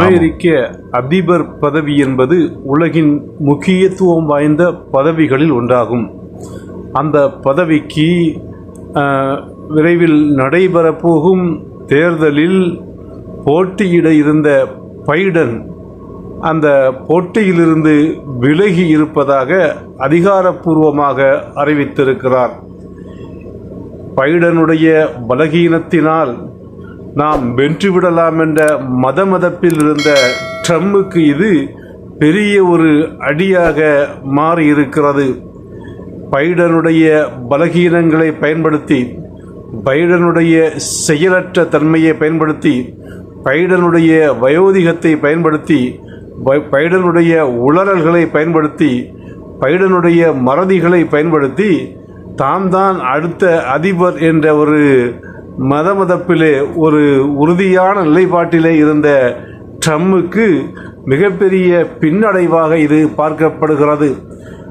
அமெரிக்க அதிபர் பதவி என்பது உலகின் முக்கியத்துவம் வாய்ந்த பதவிகளில் ஒன்றாகும். அந்த பதவிக்கு விரைவில் நடைபெறப்போகும் தேர்தலில் போட்டியிட இருந்த பைடன் அந்த போட்டியிலிருந்து விலகி இருப்பதாக அதிகாரப்பூர்வமாக அறிவித்திருக்கிறார். பைடனுடைய பலகீனத்தினால் நாம் வென்றுவிடலாம் என்ற மத மதப்பில் இருந்த ட்ரம்புக்கு இது பெரிய ஒரு அடியாக மாறியிருக்கிறது. பைடனுடைய பலகீனங்களை பயன்படுத்தி பைடனுடைய செயலற்ற தன்மையை பயன்படுத்தி பைடனுடைய வயோதிகத்தை பயன்படுத்தி பை- பைடனுடைய உளறல்களை பயன்படுத்தி பைடனுடைய மறதிகளை பயன்படுத்தி தாம் தான் அடுத்த அதிபர் என்ற ஒரு மதமதப்பிலே ஒரு உறுதியான நிலைப்பாட்டிலே இருந்த ட்ரம்முக்கு மிகப்பெரிய பின்னடைவாக இது பார்க்கப்படுகிறது.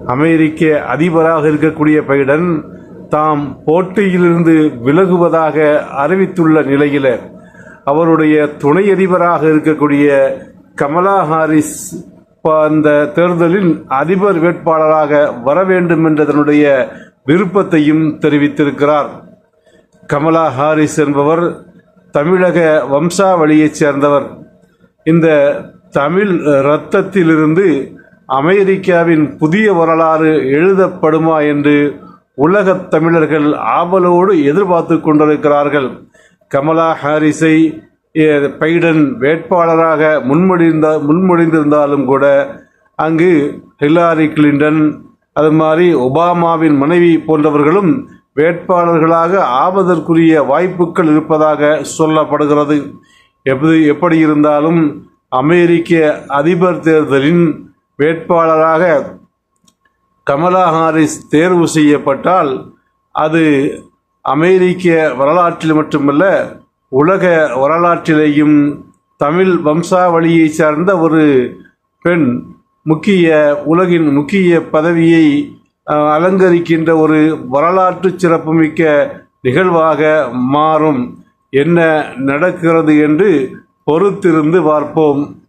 அமெரிக்க அதிபராக இருக்கக்கூடிய பைடன் தாம் போட்டியிலிருந்து விலகுவதாக அறிவித்துள்ள நிலையில் அவருடைய துணை அதிபராக இருக்கக்கூடிய கமலா ஹாரிஸ் அந்த தேர்தலில் அதிபர் வேட்பாளராக வர வேண்டும் என்ற தன்னுடைய விருப்பத்தையும் தெரிவித்திருக்கிறார். கமலா ஹாரிஸ் என்பவர் தமிழக வம்சாவளியைச் சேர்ந்தவர். இந்த தமிழ் இரத்தத்திலிருந்து அமெரிக்காவின் புதிய வரலாறு எழுதப்படுமா என்று உலகத் தமிழர்கள் ஆவலோடு எதிர்பார்த்து கொண்டிருக்கிறார்கள். கமலா ஹாரிஸை பைடன் வேட்பாளராக முன்மொழிந்த முன்மொழிந்திருந்தாலும் கூட அங்கு ஹில்லாரி கிளின்டன் அது மாதிரி ஒபாமாவின் மனைவி போன்றவர்களும் வேட்பாளர்களாக ஆவதற்குரிய வாய்ப்புகள் இருப்பதாக சொல்லப்படுகிறது. எப்படி எப்படி இருந்தாலும் அமெரிக்க அதிபர் தேர்தலின் வேட்பாளராக கமலா ஹாரிஸ் தேர்வு செய்யப்பட்டால் அது அமெரிக்க வரலாற்றில் மட்டுமல்ல உலக வரலாற்றிலேயும் தமிழ் வம்சாவளியை சார்ந்த ஒரு பெண் முக்கிய உலகின் முக்கிய பதவியை அலங்கரிக்கின்ற ஒரு வரலாற்று சிறப்புமிக்க நிகழ்வாக மாறும். என்ன நடக்கிறது என்று பொறுத்திருந்து பார்ப்போம்.